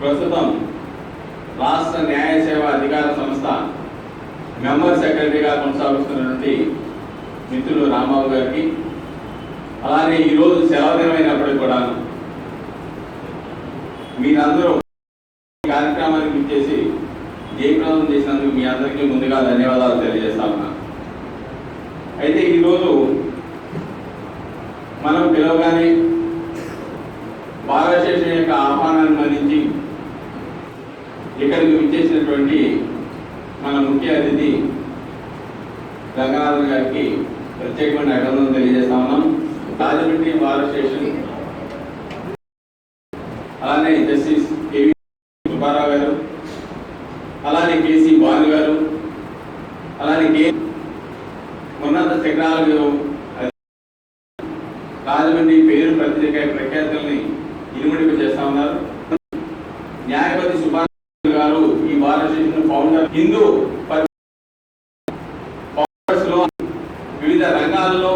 ప్రస్తుతం రాష్ట్ర న్యాయ సేవ అధికార సంస్థ మెంబర్ సెక్రటరీగా కొనసాగుతున్నటువంటి మిత్రులు రాంబాబు గారికి అలానే ఈరోజు సెలవు దినమైనప్పటికి కూడా మీరందరూ కార్యక్రమానికి ఇచ్చేసి జయప్రదం చేసినందుకు మీ అందరికీ ముందుగా ధన్యవాదాలు తెలియజేస్తా ఉన్నా. అయితే ఈరోజు మనం పిలవగానే భారతదేశం యొక్క ఆహ్వానాన్ని విచ్చేసినటువంటి మన ముఖ్య అతిథి గంగాధర్ గారికి ప్రత్యేకమైన అభినందనలు తెలియజేస్తా ఉన్నాం. రాజమండ్రి భారత స్టేషన్. అలానే జస్టిస్ కేవీ సుబ్బారావు గారు అలానే కేసీ బాలు గారు అలానే కే ఉన్నత శిఖరాలు రాజమండ్రి పేరు ప్రత్యేక ప్రఖ్యాతుల్ని ఇనుమడింపు చేస్తా ఉన్నారు. న్యాయపతి సుబ్బారావు ఉన్న హిందూ లో వివిధ రంగాల్లో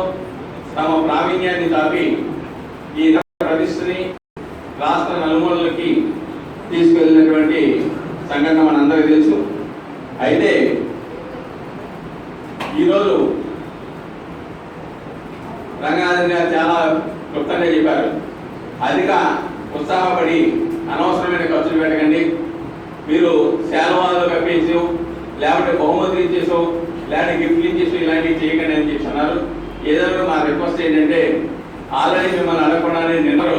తమ ప్రావీణ్యాన్ని దాపి ఈ ప్రతిష్టని రాష్ట్ర నలుమూలలకి తీసుకెళ్ళినటువంటి సంఘటన మనందరికీ తెలుసు. అయితే ఈరోజు రంగనాథన్ గారు చాలా క్లుప్తంగా చెప్పారు. అధిక ఉత్సాహపడి అనవసరమైన ఖర్చులు పెట్టకండి. మీరు శాలవాలు కప్పించు లేకపోతే బహుమతులు ఇచ్చేసో లేకపోతే గిఫ్ట్లు ఇచ్చేసో ఇలాంటివి చేయకండి అని చెప్పి అన్నారు. ఏదైనా మా రిక్వెస్ట్ ఏంటంటే ఆల్రెడీ మిమ్మల్ని అడగకుండానే నిన్నరు